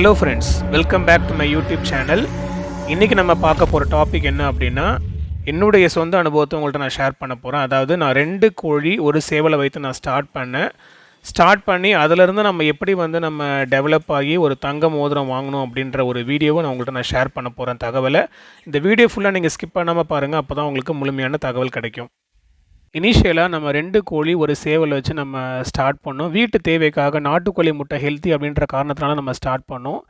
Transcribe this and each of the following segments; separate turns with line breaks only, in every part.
Hello friends welcome back to my YouTube channel இன்றைக்கி நம்ம பார்க்க போகிற டாபிக் என்ன அப்படின்னா என்னுடைய சொந்த அனுபவத்தை உங்கள்கிட்ட நான் ஷேர் பண்ண போகிறேன் அதாவது நான் ரெண்டு கோழி ஒரு சேவலை வைத்து நான் ஸ்டார்ட் பண்ணேன். ஸ்டார்ட் பண்ணி அதிலிருந்து நம்ம எப்படி வந்து நம்ம டெவலப் ஆகி ஒரு தங்க மோதிரம் வாங்கணும் அப்படின்ற ஒரு வீடியோவை நான் உங்கள்கிட்ட நான் ஷேர் பண்ண போகிறேன் தகவலை. இந்த வீடியோ ஃபுல்லாக நீங்கள் ஸ்கிப் பண்ணாமல் பாருங்கள் அப்போ தான் உங்களுக்கு முழுமையான தகவல் கிடைக்கும். இனிஷியலாக நம்ம ரெண்டு கோழி ஒரு சேவல் வச்சு நம்ம ஸ்டார்ட் பண்ணோம். வீட்டு தேவைக்காக நாட்டுக்கோழி முட்டை ஹெல்த்தி அப்படின்ற காரணத்தினால நம்ம ஸ்டார்ட் பண்ணோம்.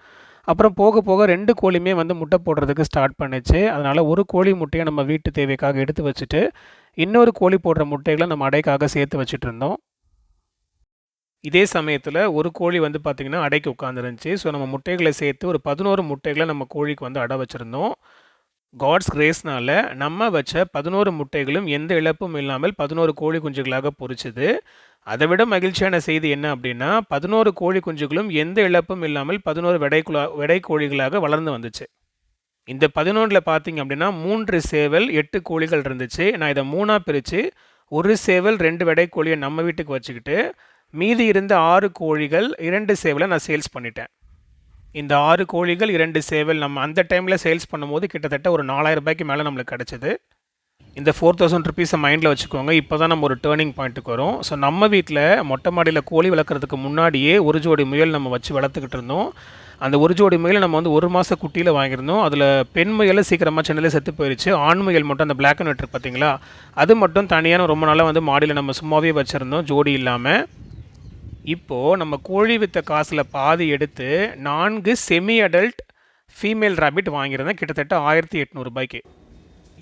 அப்புறம் போக போக ரெண்டு கோழியுமே வந்து முட்டை போடுறதுக்கு ஸ்டார்ட் பண்ணுச்சு. அதனால் ஒரு கோழி முட்டையை நம்ம வீட்டு தேவைக்காக எடுத்து வச்சுட்டு இன்னொரு கோழி போடுற முட்டைகளை நம்ம அடைக்காக சேர்த்து வச்சுட்டு இருந்தோம். இதே சமயத்தில் ஒரு கோழி வந்து பார்த்திங்கன்னா அடைக்கு உட்காந்துருந்துச்சு ஸோ நம்ம முட்டைகளை சேர்த்து ஒரு பதினோரு முட்டைகளை நம்ம கோழிக்கு வந்து அடை வச்சுருந்தோம். காட்ஸ் கிரேஸ்னால நம்ம வச்ச பதினோரு முட்டைகளும் எந்த இழப்பும் இல்லாமல் பதினோரு கோழி குஞ்சுகளாக பொரிச்சுது அதை விட மகிழ்ச்சியான செய்தி என்ன அப்படின்னா பதினோரு கோழி குஞ்சுகளும் எந்த இழப்பும் இல்லாமல் பதினோரு வெடைக்குழா விடை கோழிகளாக வளர்ந்து வந்துச்சு. இந்த பதினொன்றில் பார்த்தீங்க அப்படின்னா மூன்று சேவல் எட்டு கோழிகள் இருந்துச்சு. நான் இதை மூணாக பிரித்து ஒரு சேவல் ரெண்டு விடை கோழியை நம்ம வீட்டுக்கு வச்சுக்கிட்டு மீதி இருந்த ஆறு கோழிகள் இரண்டு சேவலை நான் சேல்ஸ் பண்ணிட்டேன். இந்த ஆறு கோழிகள் இரண்டு சேவல் நம்ம அந்த டைமில் சேல்ஸ் பண்ணும்போது கிட்டத்தட்ட ஒரு நாலாயிரம் ரூபாய்க்கு மேலே நம்மளுக்கு கிடச்சிது. இந்த ஃபோர் தௌசண்ட் ருபீஸை மைண்டில் வச்சுக்கோங்க. இப்போ தான் நம்ம ஒரு டேர்னிங் பாயிண்ட்டுக்கு வரும். ஸோ நம்ம வீட்டில் மொட்டை மாடியில் கோழி வளர்க்குறதுக்கு முன்னாடியே ஒரு ஜோடி முயல் நம்ம வச்சு வளர்த்துக்கிட்டு இருந்தோம். அந்த ஒரு ஜோடி முயல் நம்ம வந்து ஒரு மாத குட்டியில் வாங்கியிருந்தோம். அதில் பெண் முயல் சீக்கிரமாக சென்னையில் செத்து போயிடுச்சு ஆண் முயல் மட்டும் அந்த பிளாக் அண்ட் ஒயிட் இருக்கு பார்த்தீங்களா அது மட்டும் தனியான ரொம்ப நாளாக வந்து மாடியில் நம்ம சும்மாவே வச்சுருந்தோம். ஜோடி இல்லாமல் இப்போது நம்ம கோழி வித்த காசில் பாதி எடுத்து நான்கு செமி அடல்ட் ஃபீமேல் ரேபிட் வாங்கியிருந்தேன். கிட்டத்தட்ட ஆயிரத்தி எட்நூறுபாய்க்கு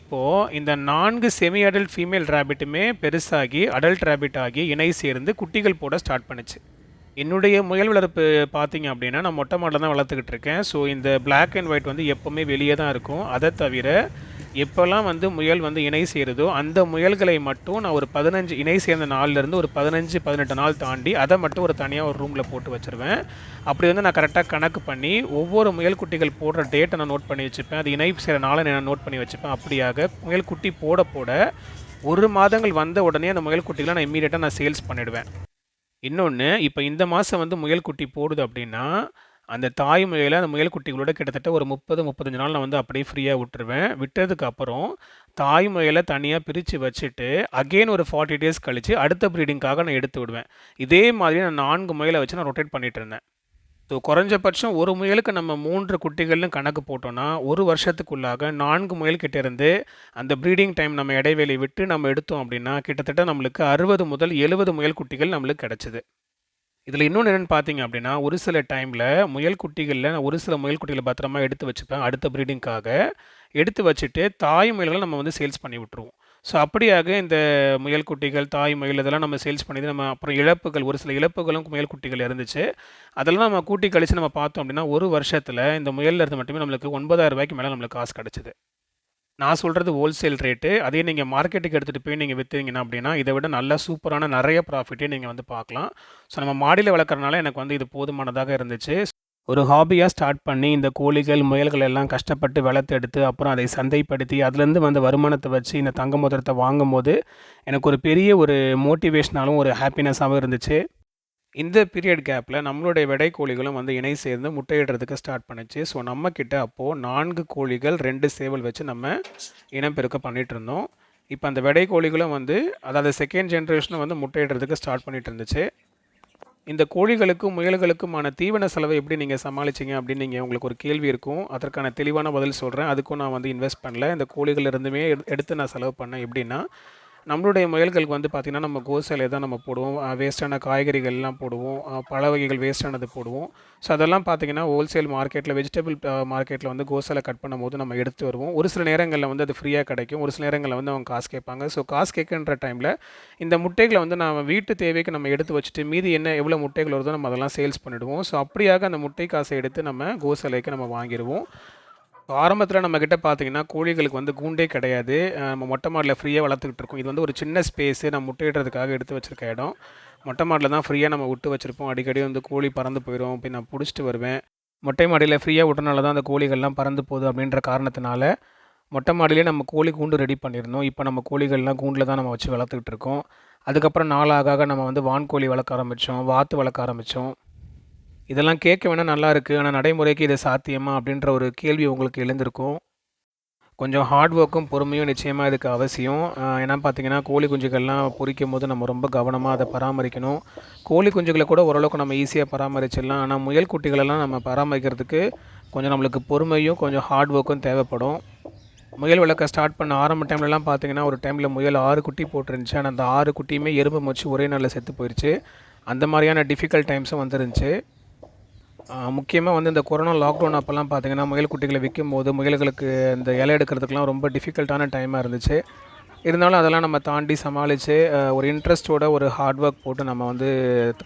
இப்போது இந்த நான்கு செமி அடல்ட் ஃபீமேல் ரேபிட்டுமே பெருசாகி அடல்ட் ரேபிட் ஆகி இணை சேர்ந்து குட்டிகள் போட ஸ்டார்ட் பண்ணுச்சு. என்னுடைய முயல் வளர்ப்பு பார்த்தீங்க அப்படின்னா நான் மொட்டை மாடல தான் வளர்த்துக்கிட்டு இருக்கேன். ஸோ இந்த பிளாக் அண்ட் ஒயிட் வந்து எப்போவுமே வெளியே தான் இருக்கும். அதை தவிர எப்போல்லாம் வந்து முயல் வந்து இணை சேருதோ அந்த முயல்களை மட்டும் நான் ஒரு பதினஞ்சு இணை சேர்ந்த நாள்லேருந்து ஒரு பதினஞ்சு பதினெட்டு நாள் தாண்டி அதை மட்டும் ஒரு தனியாக ஒரு ரூமில் போட்டு வச்சுருவேன். அப்படி வந்து நான் கரெக்டாக கணக்கு பண்ணி ஒவ்வொரு முயல் குட்டிகள் போடுற டேட்டை நான் நோட் பண்ணி வச்சுப்பேன். அது இணை சேர நாளை நான் நோட் பண்ணி வச்சுப்பேன். அப்படியாக முயல் குட்டி போட போட ஒரு மாதங்கள் வந்த உடனே அந்த முயல் குட்டிகளை நான் இம்மீடியட்டாக நான் சேல்ஸ் பண்ணிடுவேன். இன்னொன்று இப்போ இந்த மாதம் வந்து முயல் குட்டி போடுது அப்படின்னா அந்த தாய் முயலை அந்த முயல் குட்டிகளோட கிட்டத்தட்ட ஒரு முப்பது முப்பத்தஞ்சு நாள் நான் வந்து அப்படியே ஃப்ரீயாக விட்டுருவேன். விட்டதுக்கு அப்புறம் தாய் முயலை தனியாக பிரித்து வச்சுட்டு அகெயின் ஒரு ஃபார்ட்டி டேஸ் கழித்து அடுத்த ப்ரீடிங்காக நான் எடுத்து விடுவேன். இதே மாதிரி நான் நான்கு முயலை வச்சு நான் ரொட்டேட் பண்ணிட்டு இருந்தேன். ஸோ குறைஞ்சபட்சம் ஒரு முயலுக்கு நம்ம மூன்று குட்டிகள்னு கணக்கு போட்டோன்னா ஒரு வருஷத்துக்குள்ளாக நான்கு முயல்கிட்ட இருந்து அந்த ப்ரீடிங் டைம் நம்ம இடைவேளை விட்டு நம்ம எடுத்தோம் அப்படின்னா கிட்டத்தட்ட நம்மளுக்கு அறுபது முதல் எழுபது முயல் குட்டிகள் நம்மளுக்கு கிடச்சிது. இதில் இன்னொன்று என்னென்னு பார்த்தீங்க அப்படின்னா ஒரு சில டைமில் முயல் குட்டிகளில் நான் ஒரு சில முயல் குட்டிகளை பத்திரமா எடுத்து வச்சுப்பேன். அடுத்த ப்ரீடிங்காக எடுத்து வச்சுட்டு தாய் முயல்களை நம்ம வந்து சேல்ஸ் பண்ணி விட்டுருவோம். ஸோ அப்படியாக இந்த முயல் குட்டிகள் தாய் முயல் இதெல்லாம் நம்ம சேல்ஸ் பண்ணி நம்ம அப்புறம் இழப்புகள் ஒரு சில இழப்புகளும் முயல் குட்டிகள் இருந்துச்சு. அதெல்லாம் நம்ம கூட்டி கழித்து நம்ம பார்த்தோம் அப்படின்னா ஒரு வருஷத்தில் இந்த முயலில் இருந்து மட்டுமே நம்மளுக்கு ஒன்பதாயிரம் ரூபாய்க்கு மேலே நம்மளுக்கு காசு கிடச்சிது. நான் சொல்கிறது ஹோல்சேல் ரேட்டு அதே நீங்கள் மார்க்கெட்டுக்கு எடுத்துகிட்டு போய் நீங்கள் விற்றீங்கன்னா அப்படின்னா இதை விட நல்ல சூப்பரான நிறைய ப்ராஃபிட்டே நீங்கள் வந்து பார்க்கலாம். ஸோ நம்ம மாடியில் வளர்க்குறனால எனக்கு வந்து இது போதுமானதாக இருந்துச்சு. ஒரு ஹாபியாக ஸ்டார்ட் பண்ணி இந்த கோழிகள் முயல்கள் எல்லாம் கஷ்டப்பட்டு வளர்த்தெடுத்து அப்புறம் அதை சந்தைப்படுத்தி அதுலேருந்து வந்த வருமானத்தை வச்சு இந்த தங்க மோதிரத்தை வாங்கும் போது எனக்கு ஒரு பெரிய ஒரு மோட்டிவேஷனாலும் ஒரு ஹாப்பினஸாகவும் இருந்துச்சு. இந்த பீரியட் கேப்பில் நம்மளுடைய விடை கோழிகளும் வந்து இணை சேர்ந்து முட்டையிடுறதுக்கு ஸ்டார்ட் பண்ணுச்சு. ஸோ நம்மக்கிட்ட அப்போது நான்கு கோழிகள் ரெண்டு சேவல் வச்சு நம்ம இனப்பெருக்கம் பண்ணிகிட்டு இருந்தோம். இப்போ அந்த விடை கோழிகளும் வந்து அதாவது செகண்ட் ஜென்ரேஷனும் வந்து முட்டையிடுறதுக்கு ஸ்டார்ட் பண்ணிட்டு இருந்துச்சு. இந்த கோழிகளுக்கும் முயல்களுக்குமான தீவன செலவை எப்படி நீங்கள் சமாளிச்சீங்க அப்படின்னு நீங்கள் உங்களுக்கு ஒரு கேள்வி இருக்கும். அதற்கான தெளிவான பதில் சொல்கிறேன் அதுக்கும் நான் வந்து இன்வெஸ்ட் பண்ணல. இந்த கோழிகள் இருந்துமே எடுத்து நான் செலவு பண்ணேன். எப்படின்னா நம்மளுடைய முயல்களுக்கு வந்து பார்த்திங்கன்னா நம்ம கோசலை தான் நம்ம போடுவோம். வேஸ்ட்டான காய்கறிகள்லாம் போடுவோம். பழ வகைகள் வேஸ்ட்டானது போடுவோம். ஸோ அதெல்லாம் பார்த்திங்கன்னா ஹோல்சேல் மார்க்கெட்டில் வெஜிடபிள் மார்க்கெட்டில் வந்து கோசலை கட் பண்ணும்போது நம்ம எடுத்து வருவோம். ஒரு சில நேரங்களில் வந்து அது ஃப்ரீயாக கிடைக்கும். ஒரு சில நேரங்களில் வந்து அவங்க காசு கேட்பாங்க. ஸோ காசு கேட்குன்ற டைமில் இந்த முட்டைகளை வந்து நம்ம வீட்டு தேவைக்கு நம்ம எடுத்து வச்சுட்டு மீதி என்ன எவ்வளோ முட்டைகள் வருதோ நம்ம அதெல்லாம் சேல்ஸ் பண்ணிவிடுவோம் ஸோ அப்படியாக அந்த முட்டை காசை எடுத்து நம்ம கோசலைக்கு நம்ம வாங்கிடுவோம். ஆரம்பத்தில் நம்மக்கிட்ட பார்த்தீங்கன்னா கோழிகளுக்கு வந்து கூண்டே கிடையாது. நம்ம மொட்டை மாடில் ஃப்ரீயாக வளர்த்துக்கிட்டு இருக்கோம். இது வந்து ஒரு சின்ன ஸ்பேஸு நம்ம முட்டையிடுறதுக்காக எடுத்து வச்சிருக்க இடம். மொட்டை மாடில் தான் ஃப்ரீயாக நம்ம விட்டு வச்சுருப்போம். அடிக்கடி வந்து கோழி பறந்து போயிடும் அப்படி நான் பிடிச்சிட்டு வருவேன். மொட்டை மாடியில் ஃப்ரீயாக விட்டனால தான் அந்த கோழிகள்லாம் பறந்து போகுது அப்படின்ற காரணத்தினால மொட்டை மாடியிலே நம்ம கோழி கூண்டு ரெடி பண்ணியிருந்தோம். இப்போ நம்ம கோழிகள்லாம் கூண்டில் தான் நம்ம வச்சு வளர்த்துக்கிட்டு இருக்கோம். அதுக்கப்புறம் நாளாக ஆக நம்ம வந்து வான்கோழி வளர்க்க ஆரம்பித்தோம் வாத்து வளர்க்க ஆரம்பித்தோம் இதெல்லாம் கேட்க வேணால் நல்லா இருக்குது ஆனால் நடைமுறைக்கு இது சாத்தியமா? அப்படின்ற ஒரு கேள்வி உங்களுக்கு எழுந்திருக்கும். கொஞ்சம் ஹார்ட் ஒர்க்கும் பொறுமையும் நிச்சயமாக இதுக்கு அவசியம். ஏன்னா பார்த்தீங்கன்னா கோழி குஞ்சுகள்லாம் பொரிக்கும் போது நம்ம ரொம்ப கவனமாக அதை பராமரிக்கணும். கோழி குஞ்சுகளை கூட ஓரளவுக்கு நம்ம ஈஸியாக பராமரிச்சிடலாம். ஆனால் முயல் குட்டிகளெல்லாம் நம்ம பராமரிக்கிறதுக்கு கொஞ்சம் நம்மளுக்கு பொறுமையும் கொஞ்சம் ஹார்ட் ஒர்க்கும் தேவைப்படும். முயல் வளர்க்க ஸ்டார்ட் பண்ண ஆரம்ப டைம்லலாம் பார்த்தீங்கன்னா ஒரு டைமில் முயல் ஆறு குட்டி போட்டிருந்துச்சு. ஆனால் அந்த ஆறு குட்டியுமே எறும்பு மொச்சு ஒரே நாளில் செத்து போயிடுச்சு அந்த மாதிரியான டிஃபிகல்ட் டைம்ஸும் வந்துருந்துச்சு. முக்கியமாக வந்து இந்த கொரோனா லாக்டவுன் அப்போல்லாம் பார்த்தீங்கன்னா முயல் குட்டிகளை விற்கும் போது முயல்களுக்கு இந்த இலை எடுக்கிறதுக்கெலாம் ரொம்ப டிஃபிகல்ட்டான டைமாக இருந்துச்சு. இருந்தாலும் அதெல்லாம் நம்ம தாண்டி சமாளித்து ஒரு இன்ட்ரெஸ்ட்டோட ஒரு ஹார்ட் ஒர்க் போட்டு நம்ம வந்து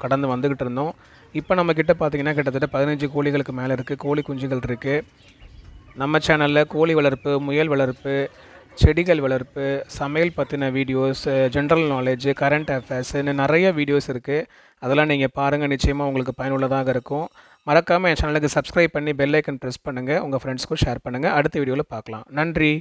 கடந்து வந்துக்கிட்டு இருந்தோம். இப்போ நம்ம கிட்ட பார்த்தீங்கன்னா கிட்டத்தட்ட பதினஞ்சு கோழிகளுக்கு மேலே இருக்குது கோழி குஞ்சுகள் இருக்குது நம்ம சேனலில் கோழி வளர்ப்பு முயல் வளர்ப்பு செடிகள் வளர்ப்பு சமையல் பற்றின videos general knowledge current affairs இன்னும் நிறைய வீடியோஸ் இருக்குது அதெல்லாம் நீங்கள் பாருங்கள் நிச்சயமாக உங்களுக்கு பயனுள்ளதாக இருக்கும். மறக்காமல் என் சேனலுக்கு சப்ஸ்கிரைப் பண்ணி பெல் ஐக்கன் ப்ரெஸ் பண்ணுங்கள் உங்கள் ஃப்ரெண்ட்ஸ்க்கும் ஷேர் பண்ணுங்கள் அடுத்த வீடியோவில் பார்க்கலாம். நன்றி.